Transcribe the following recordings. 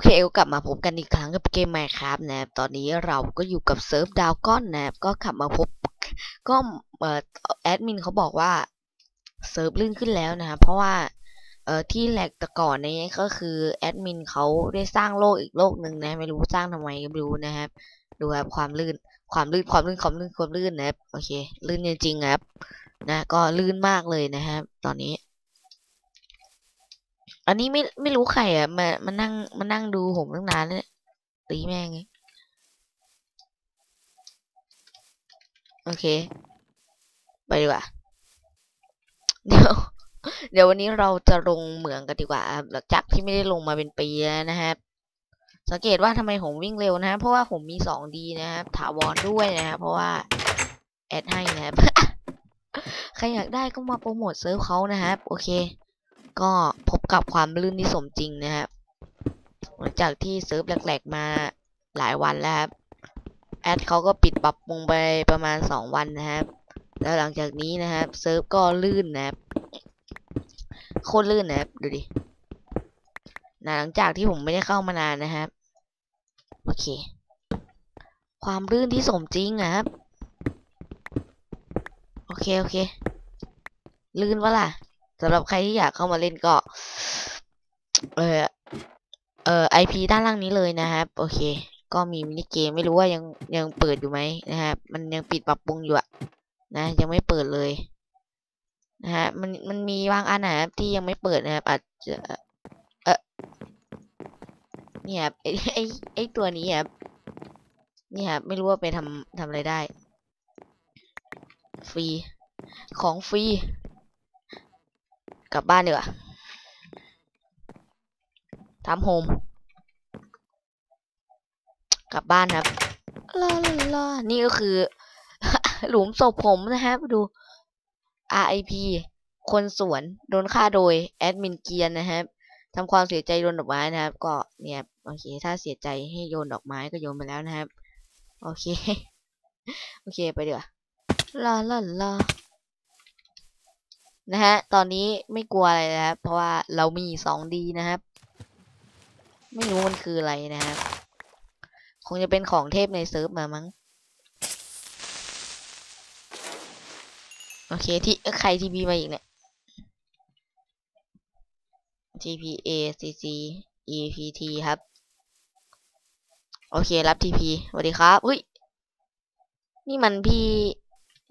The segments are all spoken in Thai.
อเคก็กลับมาพบกันอีกครั้งกับเกม Minecraft นะครับตอนนี้เราก็อยู่กับเซิร์ฟดาวก้อนนะครับก็ขับมาพบก็เอ่อแอดมินเขาบอกว่าเซิร์ฟลื่นขึ้นแล้วนะครับเพราะว่าเอ่อที่แหลกแต่ก่อนนี้ก็คือแอดมินเขาได้สร้างโลกอีกโลกหนึ่งนะไม่รู้สร้างทำไมก็ไม่รู้นะครับ ดูครับความลื่นความลื่นความลื่นความลื่นความลื่นนะครับโอเคลื่นจริงๆครับนะก็ลื่นมากเลยนะครับ ตอนนี้ อันนี้ไม่ไม่รู้ใครอะมามานั่งมานั่งดูผมตั้งนานแล้วเนี่ยตีแม่งโอเค ไปดีกว่า เดี๋ยว เดี๋ยววันนี้เราจะลงเหมืองกันดีกว่าหลังจากที่ไม่ได้ลงมาเป็นปีแล้วนะครับสังเกตว่าทำไมผมวิ่งเร็วนะเพราะว่าผมมีสองดีนะครับถาวรด้วยนะครับเพราะว่าแอดให้นะครับใครอยากได้ก็มาโปรโมทเซิร์ฟเขานะครับโอเค ก็พบกับความลื่นที่สมจริงนะครับหลังจากที่เซิร์ฟแหลกๆมาหลายวันแล้วครับแอดเขาก็ปิดปรับปรุงไปประมาณ 2 วันนะครับ แล้วหลังจากนี้นะครับเซิร์ฟก็ลื่นนะครับโคตรลื่นนะครับดูดินะหลังจากที่ผมไม่ได้เข้ามานานนะครับ โอเค ความลื่นที่สมจริงนะครับ โอเค โอเค ลื่นวะล่ะ สำหรับใครที่อยากเข้ามาเล่นก็ เออเออไอพีด้านล่างนี้เลยนะครับ โอเค ก็มีมินิเกมไม่รู้ว่ายังยังเปิดอยู่ไหมนะครับมันยังปิดปรับปรุงอยู่อะนะ ยังไม่เปิดเลยนะฮะมันมันมีบางอันนะครับที่ยังไม่เปิดนะครับอาจจะเออเนี่ยครับไอไอไอตัวนี้ครับนี่ครับไม่รู้ว่าไปทำทำอะไรได้ ฟรี ของฟรี กลับบ้านดีกว่าทำโฮม กลับบ้านครับลาลาลานี่ก็คือ หลุมศพผมนะครับดู RIP คนสวน โดนฆ่าโดย แอดมินเกียนนะครับทำความเสียใจโยนดอกไม้นะครับ ก็เนี่ยโอเค ถ้าเสียใจให้โยนดอกไม้ก็โยนไปแล้วนะครับ โอเค โอเคไปเดี๋ยวลาลาลา นะฮะ ตอนนี้ไม่กลัวอะไรนะครับ เพราะว่าเรามีสองดีนะครับ ไม่รู้มันคืออะไรนะครับ คงจะเป็นของเทพในเซิร์ฟมามั้ง โอเคที่ใครทีพีมาอีกเนี่ย TPA CC EPT ครับ โอเครับ TP สวัสดีครับอุ้ย นี่มันพี่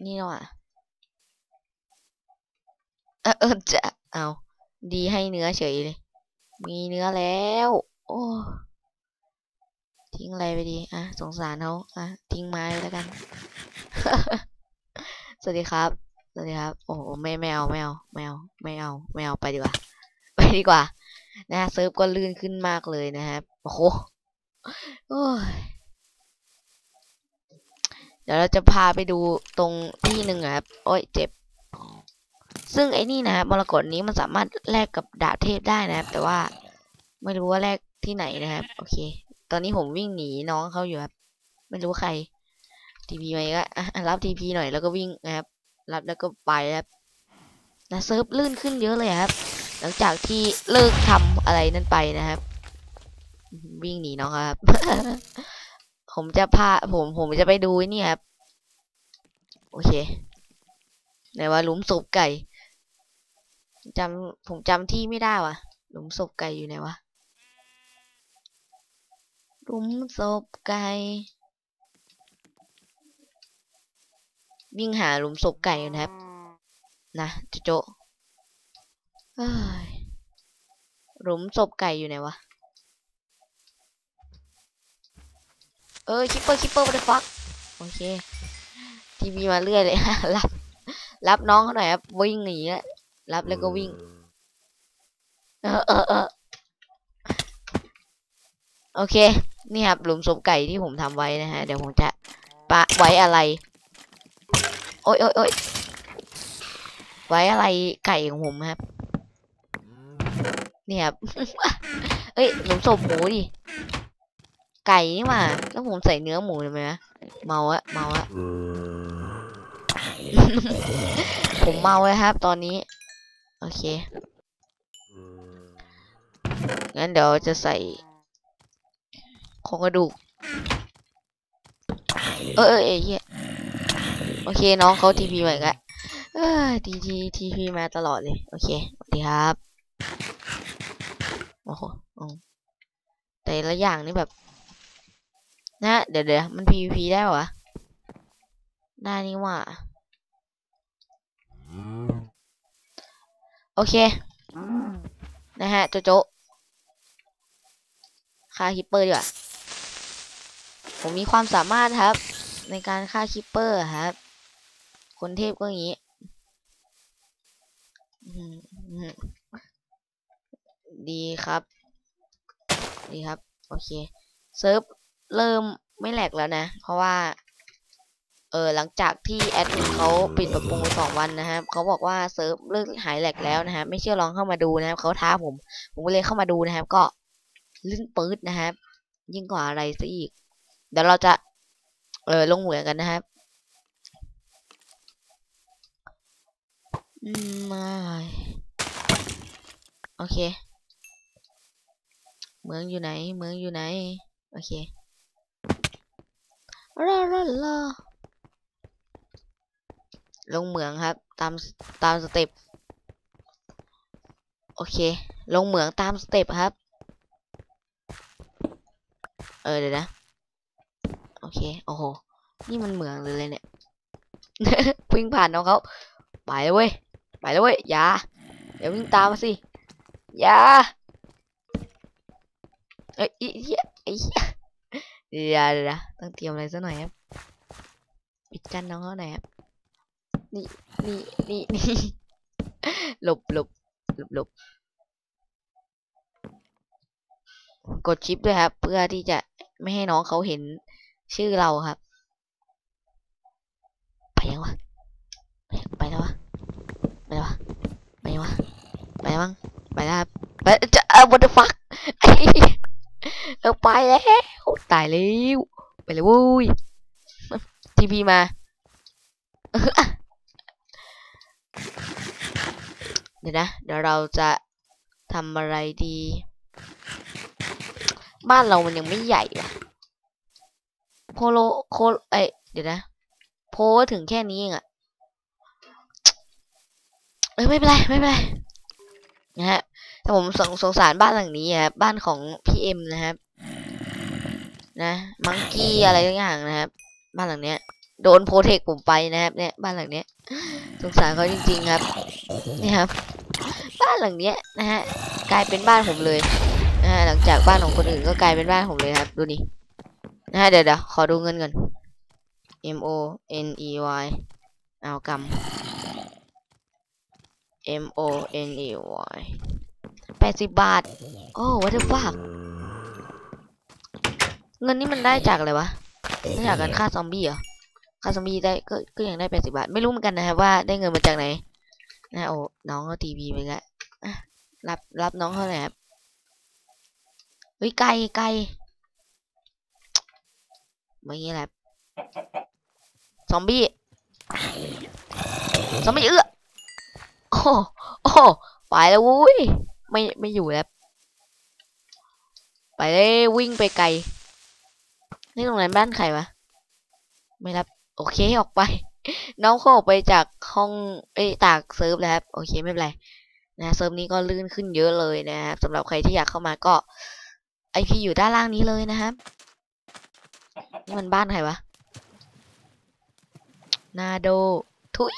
นี่เนาะ เออเออจะเอาดีให้เนื้อเฉยเลย มีเนื้อแล้ว โอ้ทิ้งอะไรไปดีอะสงสารเขาอะทิ้งไม้แล้วกัน สวัสดีครับ สวัสดีครับ โอ้ไม่ไม่เอาไม่เอาไม่เอาไม่เอาไม่เอาไปดีกว่า ไปดีกว่า นะเซิร์ฟก็ลื่นขึ้นมากเลยนะครับ โอ้โหเดี๋ยวเราจะพาไปดูตรงที่หนึ่งครับ โอ้ยเจ็บ ซึ่งไอ้นี่นะครับมรกตนี้มันสามารถแลกกับดาบเทพได้นะครับ แต่ว่าไม่รู้ว่าแลกที่ไหนนะครับ โอเค ตอนนี้ผมวิ่งหนีน้องเขาอยู่ครับ ไม่รู้ใครทีพีไหมก็รับทีพีหน่อยแล้วก็วิ่งนะครับ รับแล้วก็ไปครับนะเซิร์ฟลื่นขึ้นเยอะเลยครับ หลังจากที่เลิกทำอะไรนั่นไปนะครับ วิ่งหนีน้องครับ ผมจะพาผมผมจะไปดูนี่ครับ โอเคไหนว่าหลุมศพไก่ จำผมจำที่ไม่ได้ว่ะ หลุมศพไก่อยู่ไหนวะ หลุมศพไก่ วิ่งหาหลุมศพไก่อยู่นะครับ นะโจโจหลุมศพไก่อยู่ไหนวะ เออคิปเปอร์คิปเปอร์มาได้ฟักโอเค ทีวีมาเรื่อยเลย รับ รับน้องเขาหน่อยครับ วิ่งหนีอะ รับแล้วก็วิ่ง เออเออเออโอเค นี่ครับหลุมศพไก่ที่ผมทำไว้นะฮะ เดี๋ยวผมจะปะไว้อะไร โอ้ยโอ้ยโอ้ยไว้อะไรไก่ของผมครับ นี่ครับ เอ้ยหลุมศพหมูดิ ไก่นี่มาแล้วผมใส่เนื้อหมูทำไมวะเมาอะเมาอะผมเมาเลยครับ ตอนนี้ โอเค งั้นเดี๋ยวจะใส่โครงกระดูก เออเออเออเหี้ยโอเค น้องเขาทีพีมาอีกแล้วเออทีทีทีพีมาตลอดเลย โอเคสวัสดีครับ โอ้โหอืมแต่ละอย่างนี่แบบ นะเดี๋ยวเดี๋ยวมัน PVP ได้เหรอวะได้นี่หว่า โอเค นะฮะ โจโจฆ่าคิปเปอร์ดีกว่า ผมมีความสามารถครับ ในการฆ่าคิปเปอร์ครับ คนเทพก็อย่างนี้ดีครับ ดีครับ โอเค เซิร์ฟเริ่มไม่แหลกแล้วนะ เพราะว่า เออหลังจากที่แอดมินเขาปิดปรับปรุงสองวันนะครับเขาบอกว่าเซิร์ฟเลิกหายแหลกแล้วนะครับไม่เชื่อลองเข้ามาดูนะครับเขาท้าผม ผมก็เลยเข้ามาดูนะครับ ก็ลื่นปื๊ดนะครับ ยิ่งกว่าอะไรซะอีก เดี๋ยวเราจะ เออลงเหมืองกันนะครับมไม่โอเค เมืองอยู่ไหน เมืองอยู่ไหน โอเครอรอรอ ลงเหมืองครับ ตามตามสเต็ปโอเค ลงเหมืองตามสเต็ปครับ เออเดี๋ยวนะ โอเค โอ้โห นี่มันเหมืองเลยเลยเนี่ยวิ่งผ่านน้องเขาไปเลยเว้ย ไปเลยเว้ย อย่า เดี๋ยววิ่งตามมาสิ อย่าเอ้ยอีเหี้ยไอ้เหี้ยเดี๋ยวเดี๋ยวเดี๋ยวต้องเตรียมอะไรสักหน่อยครับปิดกั้นน้องเขาหน่อยครับ นี่นี่นี่นี่หลบหลบหลบหลบกดชิปด้วยครับ เพื่อที่จะไม่ให้น้องเขาเห็นชื่อเราครับ ไปยังวะไปแล้ววะไปแล้ววะไปยังวะไปแล้วมั้งไปแล้วครับไปจะเออ what the fuck ไอ้เออไปแล้วตายแล้วไปเลยวุ้ยทีพีมา เดี๋ยวนะ เดี๋ยวเราจะทำอะไรดี บ้านเรามันยังไม่ใหญ่อะโพโลโคเอ้ยเดี๋ยวนะ โพถึงแค่นี้เองอะเอ้ยไม่เป็นไรไม่เป็นไรนะฮะแต่ผมสงสงสารบ้านหลังนี้ครับบ้านของพี่เอ็มนะครับ นะ มังกี้อะไรทุกอย่างๆนะครับ บ้านหลังเนี้ย โดนโปรเทคผมไปนะครับ เนี่ยบ้านหลังเนี้ยสงสารเขาจริงๆครับ นี่ครับ บ้านหลังเนี้ยนะฮะกลายเป็นบ้านผมเลยนะฮะหลังจากบ้านของคนอื่นก็กลายเป็นบ้านผมเลยครับ ดูนี่นะฮะเดี๋ยวเดี๋ยวขอดูเงินก่อน M O N E Y เอากำ M O N E Y แปดสิบบาท โอ้ what the fuck เงินนี่มันได้จากอะไรวะได้จากการฆ่าซอมบี้เหรอ ฆ่าซอมบี้ได้ก็ก็ยังได้แปดสิบาท ไม่รู้เหมือนกันนะครับว่าได้เงินมาจากไหนนะโอ้น้องก็ทีวีไปแล้วรับรับน้องเขาหน่อยครับเฮ้ยไก่ไก่เมื่อกี้แหละซอมบี้ซอมบี้เอื้อโอ้โอ้ไปแล้ววุ้ยไม่ไม่อยู่แล้วไปเลยวิ่งไปไกล นี่ตรงไหนบ้านใครวะ ไม่รับ โอเคออกไป น้องเขาออกไปจากห้องเอ้ยจากเซิร์ฟแล้วครับโอเคไม่เป็นไรนะเซิร์ฟนี้ก็ลื่นขึ้นเยอะเลยนะครับสำหรับใครที่อยากเข้ามาก็ไอพีอยู่ด้านล่างนี้เลยนะครับนี่มันบ้านใครวะนาโดทุย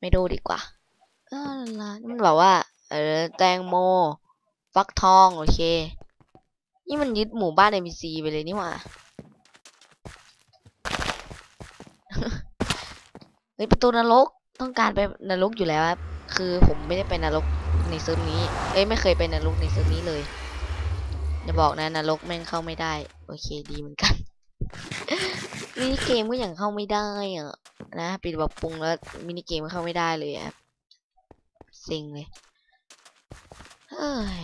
ไม่ดูดีกว่าเออละมันบอกว่า เออแตงโมฟักทอง โอเค นี่มันยึดหมู่บ้าน NPC ไปเลยนี่หว่า เฮ้ยประตูนรกต้องการไปนรกอยู่แล้วครับ คือผมไม่ได้ไปนรกในเซิร์ฟนี้ เอ้ยไม่เคยไปนรกในเซิร์ฟนี้เลยอย่าบอกนะนรกแม่งเข้าไม่ได้ โอเคดีเหมือนกัน มินิเกมก็อย่างเข้าไม่ได้อะนะปิดปรับปรุงแล้วมินิเกมเข้าไม่ได้เลยอะซิงเลยเฮ้ย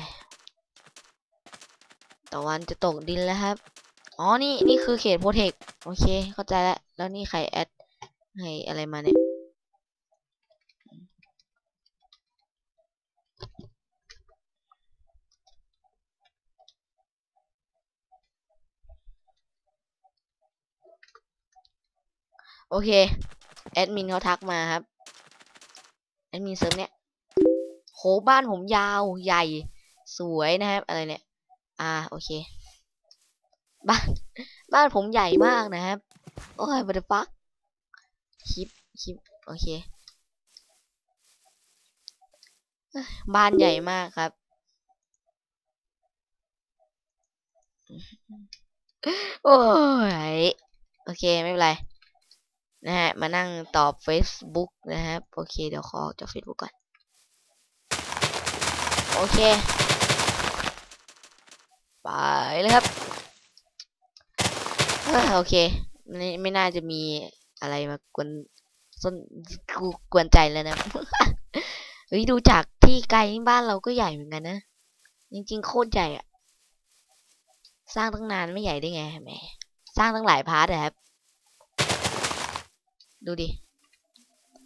ตะวันจะตกดินแล้วครับ อ๋อ นี่ นี่คือเขตโปรเทค โอเค เข้าใจแล้ว แล้วนี่ใครแอด ให้อะไรมาเนี่ย โอเค แอดมินเขาทักมาครับ แอดมินเซิร์ฟเนี่ยโหบ้านผมยาวใหญ่ สวยนะครับ อะไรเนี่ย อ่า โอเค บ้าน บ้านผมใหญ่มากนะครับ โอ้ยบัตรฟัก คลิปคลิปโอเค บ้านใหญ่มากครับ โอ้ย โอเค ไม่เป็นไร นะฮะ มานั่งตอบ Facebook นะครับ โอเค เดี๋ยวขอออกจาก Facebook ก่อน โอเค ไปเลยครับ โอเค ไม่ไม่น่าจะมี อะไรมากวนส้นกูกวนใจแล้วนะเฮ้ยดูจากที่ไกลบ้านเราก็ใหญ่เหมือนกันนะ จริง ๆ โคตรใหญ่อะสร้างตั้งนานไม่ใหญ่ได้ไงแหมสร้างตั้งหลายพาร์ทอะครับ ดูดิ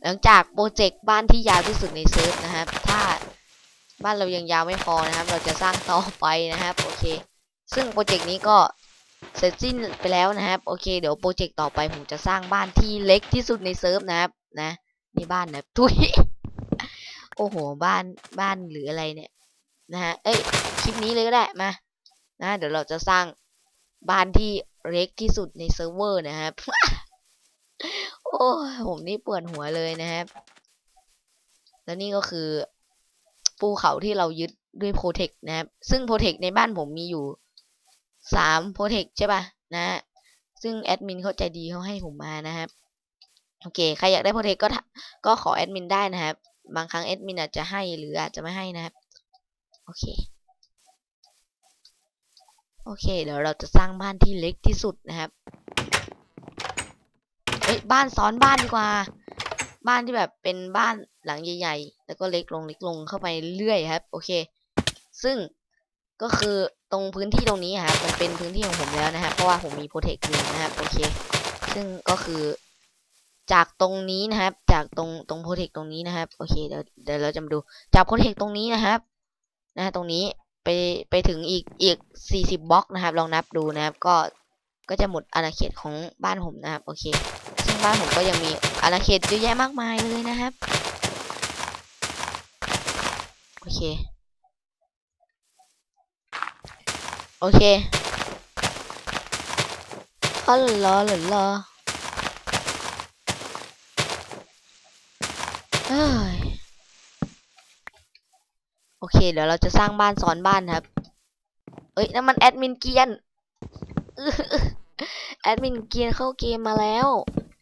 หลังจากโปรเจกต์บ้านที่ยาวที่สุดในเซิร์ฟนะครับ ถ้าบ้านเรายังยาวไม่พอนะครับ เราจะสร้างต่อไปนะครับ โอเค ซึ่งโปรเจกต์นี้ก็ เสร็จสิ้นไปแล้วนะครับ โอเค เดี๋ยวโปรเจกต์ต่อไปผมจะสร้างบ้านที่เล็กที่สุดในเซิร์ฟนะครับ นะนี่บ้านนะทุยโอ้โห บ้านบ้านหรืออะไรเนี่ย นะฮะเอ้ยคลิปนี้เลยก็ได้มานะเดี๋ยวเราจะสร้างบ้านที่เล็กที่สุดในเซิร์ฟเวอร์นะครับโอ้ผมนี่ปวดหัวเลยนะครับแล้วนี่ก็คือภูเขาที่เรายึดด้วยโปรเทคนะครับ ซึ่งโปรเทคในบ้านผมมีอยู่ สามโปรเทคใช่ป่ะนะฮะซึ่งแอดมินเขาใจดีเขาให้ผมมานะครับโอเคใครอยากได้โปรเทคก็ก็ขอแอดมินได้นะครับบางครั้งแอดมินอาจจะให้หรืออาจจะไม่ให้นะครับโอเคโอเคเดี๋ยวเราจะสร้างบ้านที่เล็กที่สุดนะครับเอ้ยบ้านซ้อนบ้านดีกว่า บ้านที่แบบเป็นบ้านหลังใหญ่ ๆ แล้วก็เล็กลงเล็กลงเข้าไปเรื่อยครับ โอเค ซึ่ง ก็คือตรงพื้นที่ตรงนี้ครับมันเป็นพื้นที่ของผมแล้วนะครับเพราะว่าผมมีโปรเทคอยู่นะครับโอเค ซึ่งก็คือ จากตรงนี้นะครับ จากตรงตรงโปรเทคตรงนี้นะครับโอเคเดี๋ยวเดี๋ยวเราจะมาดูจากโปรเทคตรงนี้นะครับ นะตรงนี้ไปไปถึงอีกอีกสี่สิบบล็อกนะครับ ลองนับดูนะครับ ก็ก็จะหมดอาณาเขตของบ้านผมนะครับ โอเค ซึ่งบ้านผมก็ยังมีอาณาเขตเยอะแยะมากมายเลยนะครับ โอเค โอเคอ๋อหรอเหรอหรอเอ้ยโอเค เดี๋ยวเราจะสร้างบ้านซ้อนบ้านครับ เอ้ยนั่นมันแอดมินเกียน แอดมินเกียนเข้าเกมมาแล้ว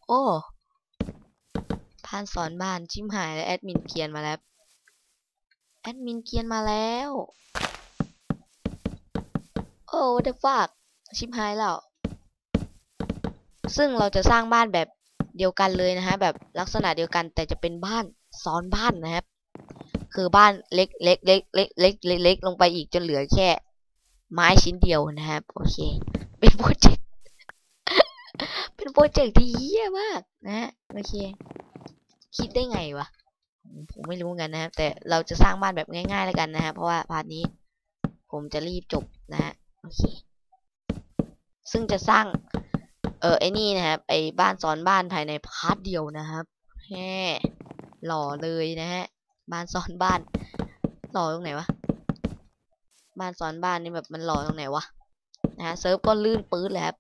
โอ้บ้านซ้อนบ้านชิมหายแล้วแอดมินเกียนมาแล้ว แอดมินเกียนมาแล้ว โอ้ what the fuck ชิมหายแล้วซึ่งเราจะสร้างบ้านแบบเดียวกันเลยนะฮะแบบลักษณะเดียวกันแต่จะเป็นบ้านซ้อนบ้านนะครับ คือบ้านเล็กเล็กเล็กเล็กเล็กเล็กเล็กลงไปอีกจนเหลือแค่ ไม้ชิ้นเดียวนะครับโอเค เป็นโปรเจกต์เป็นโปรเจกต์ที่เยี่ยมากนะฮะโอเค คิดได้ไงวะผมไม่รู้กันนะครับแต่เราจะสร้างบ้านแบบง่ายๆแล้วกันนะฮะเพราะว่าพาร์ทนี้ ผมจะรีบจบนะฮะ เค ซึ่งจะสร้าง เออไอ้นี่นะครับไอ้บ้านซ้อนบ้านภายในพาร์ทเดียวนะครับแฮ่หล่อเลยนะฮะ บ้านซ้อนบ้าน หล่อตรงไหนวะ บ้านซ้อนบ้านนี่แบบมันหล่อตรงไหนวะ นะฮะเซิร์ฟก็ลื่นปื๊ดเลยครับ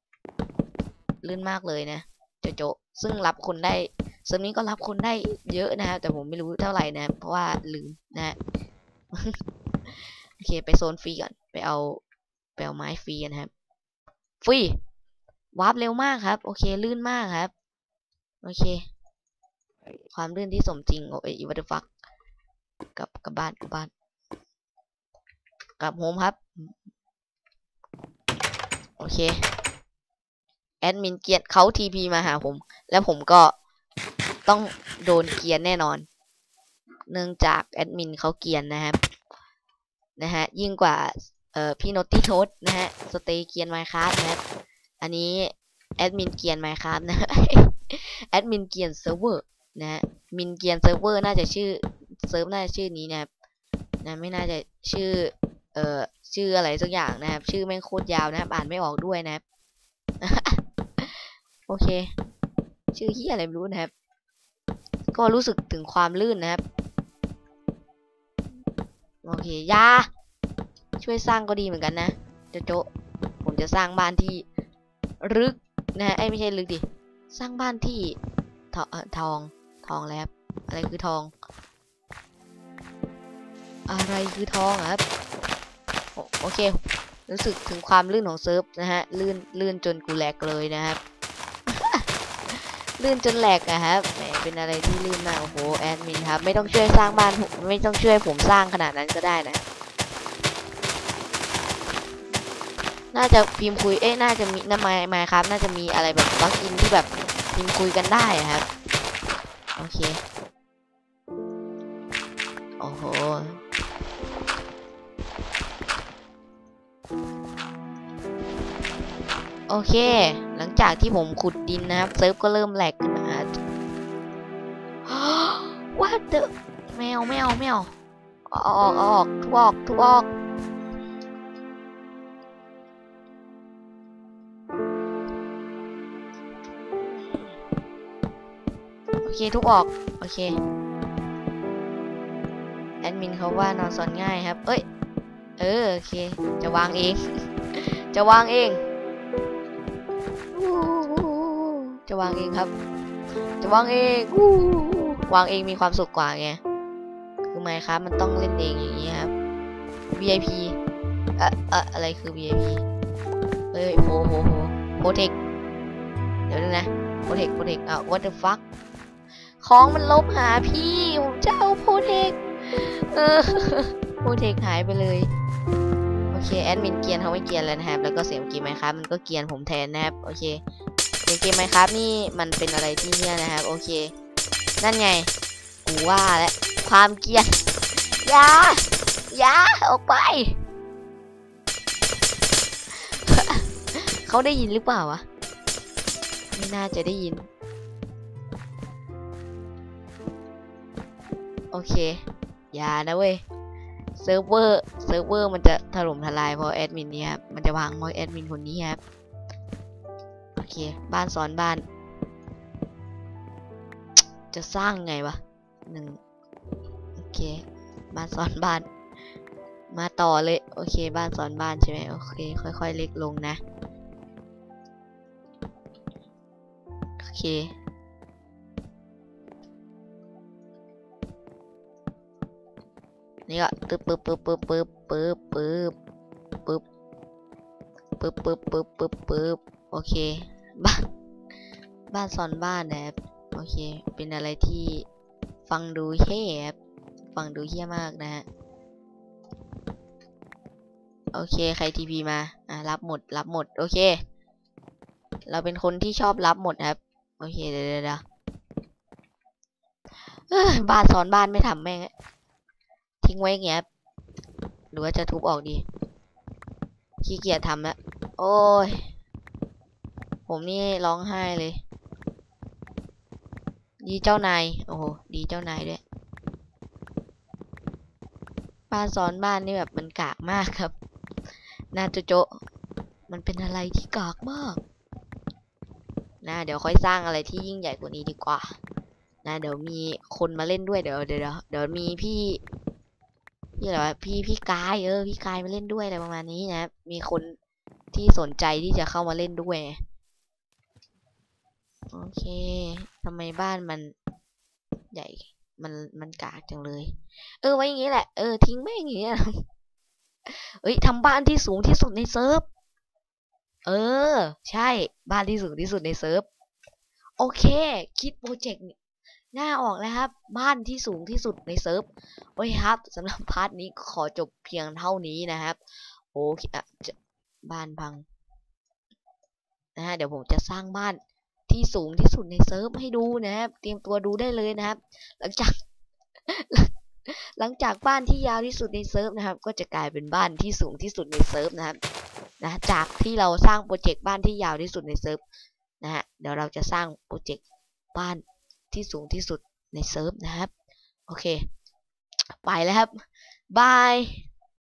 ลื่นมากเลยนะ โจโจซึ่งรับคนได้เซิร์ฟนี้ก็รับคนได้เยอะนะครับแต่ผมไม่รู้เท่าไหร่นะ เพราะว่าลืมนะฮะ โอเค ไปโซนฟรีก่อน ไปเอา ไปเอาไม้ฟรีนะครับฟรีวาร์ปเร็วมากครับ โอเค ลื่นมากครับ โอเค ความลื่นที่สมจริง โอ้ยอีวัตฟักกับกับบ้านกับบ้านกับโฮมครับ โอเค แอดมินเกียนเขาทีพีมาหาผม แล้วผมก็ต้องโดนเกียนแน่นอน เนื่องจากแอดมินเขาเกียนนะครับ นะฮะ ยิ่งกว่า เอ่อพี่โนตตี้โทสนะฮะสเตย์เกียนไมค์ครับนะอันนี้แอดมินเกียนไมค์ครับนะแอดมินเกียนเซิร์ฟเวอร์นะฮะมินเกียนเซิร์ฟเวอร์น่าจะชื่อเซิร์ฟน่าจะชื่อนี้นะครับนะไม่น่าจะชื่อเอ่อชื่ออะไรสักอย่างนะครับ ชื่อแม่งโคตรยาวนะครับ อ่านไม่ออกด้วยนะครับโอเค ชื่อเฮียอะไรไม่รู้นะครับ ก็รู้สึกถึงความลื่นนะครับ โอเคยา ช่วยสร้างก็ดีเหมือนกันนะโจโจผมจะสร้างบ้านที่ลึกนะฮะไอ้ไม่ใช่ลึกดิสร้างบ้านที่ทอเอ่อทองทองแล้วอะไรคือทอง อะไรคือทองครับโอเค รู้สึกถึงความลื่นของเซิร์ฟนะฮะลื่นลื่นจนกูแหลกเลยนะครับลื่นจนแหลกอะครับแหมเป็นอะไรที่ลื่นมากโอ้โหแอดมินครับ ไม่ต้องช่วยสร้างบ้านไม่ต้องช่วยผมสร้างขนาดนั้นก็ได้นะ น่าจะพิมพ์คุย เอ๊ะ น่าจะมีน้ำไม้ไม้ครับ น่าจะมีอะไรแบบบักอินที่แบบพิมพ์คุยกันได้ครับ โอเค โอ้โห โอเค หลังจากที่ผมขุดดินนะครับ เซิร์ฟก็เริ่มแหลกขึ้นมา What the แมวแมวแมวเอาออกอออกทุกออกทุกออก เคทุกออก โอเค แอดมินเขาว่านอนสอนง่ายครับ เอ้ย เออ โอเค จะวางเอง จะวางเอง จะวางเองครับ จะวางเองวางเองมีความสุขกว่าไง คือไหมครับ มันต้องเล่นเองอย่างนี้ครับ VIP อะอะอะไรคือ VIP เฮ้ยโหโหโหโปรเทค เดี๋ยวนึงนะโปรเทคโปรเทคอะ what the fuck ของมันลบหาพี่ผมจะเอาโปรเทคเออโปรเทคหายไปเลย โอเคแอดมินเกียนเขาไม่เกียนแล้วนะครับ แล้วก็เสียงเกมไหมครับมันก็เกียนผมแทนนะครับ โอเคเสียงเกมไหมครับนี่มันเป็นอะไรที่เนี่ยนะครับ โอเค นั่นไง กูว่าแล้วความเกียนอย่าอย่าออกไป เขาได้ยินหรือเปล่าวะ ไม่น่าจะได้ยิน โอเค อย่านะเว้ย เซิร์ฟเวอร์ เซิร์ฟเวอร์มันจะถล่มทลายเพราะแอดมินนี้ครับ มันจะวางเพราะแอดมินคนนี้ครับ โอเค บ้านซ้อนบ้าน จะสร้างไงวะหนึ่งโอเค บ้านซ้อนบ้าน มาต่อเลย โอเค บ้านซ้อนบ้านใช่ไหมโอเค ค่อย ๆ เล็กลงนะ โอเค นี่ก็ตึ๊บปึ๊บปึ๊บปึ๊บปึ๊บปึ๊บปึ๊บปึ๊บปึ๊บปึ๊บปึ๊บปึ๊บปึ๊บโอเค บ้าน บ้านซ้อนบ้านนะครับโอเค เป็นอะไรที่ฟังดูเท่ครับฟังดูเฮี้ยมากนะฮะ โอเค ใครทีพีมา อะ รับหมด รับหมด โอเค เราเป็นคนที่ชอบรับหมดครับ โอเค เดี๋ยวเดี๋ยวบ้านซ้อนบ้านไม่ทำแม่ง ทิ้งไว้เงี้ยบหรือว่าจะทุบออกดี ขี้เกียจทำแล้ว โอ้ย ผมนี่ร้องไห้เลย ดีเจ้านาย โอ้โห ดีเจ้านายด้วยบ้านซ้อนบ้านนี่แบบมันกากมากครับ นาโจโจมันเป็นอะไรที่กากมาก นะ เดี๋ยวค่อยสร้างอะไรที่ยิ่งใหญ่กว่านี้ดีกว่า นะ เดี๋ยวมีคนมาเล่นด้วย เดี๋ยวเดี๋ยวเดี๋ยวมีพี่ พี่อะไรวะพี่พี่กายเออพี่กายมาเล่นด้วยอะไรประมาณนี้นะมีคนที่สนใจที่จะเข้ามาเล่นด้วยโอเคทำไมบ้านมันใหญ่มันมันกากจังเลย เออไว้อย่างงี้แหละเออทิ้งแม่งอย่างเงี้ยเอ้ยทำบ้านที่สูงที่สุดในเซิร์ฟเออ ใช่บ้านที่สูงที่สุดในเซิร์ฟโอเค คิดโปรเจกต์ หน้าออกแล้วครับ บ้านที่สูงที่สุดในเซิร์ฟโอเคครับสำหรับพาร์ทนี้ขอจบเพียงเท่านี้นะครับ โอเคอะบ้านพังนะฮะเดี๋ยวผมจะสร้างบ้านที่สูงที่สุดในเซิร์ฟให้ดูนะครับ เตรียมตัวดูได้เลยนะครับ หลังจาก หลังจากบ้านที่ยาวที่สุดในเซิร์ฟนะครับ ก็จะกลายเป็นบ้านที่สูงที่สุดในเซิร์ฟนะครับนะจากที่เราสร้างโปรเจกต์บ้านที่ยาวที่สุดในเซิร์ฟนะฮะเดี๋ยวเราจะสร้างโปรเจกต์บ้าน ที่สูงที่สุดในเซิร์ฟนะครับ โอเค ไปแล้วครับบาย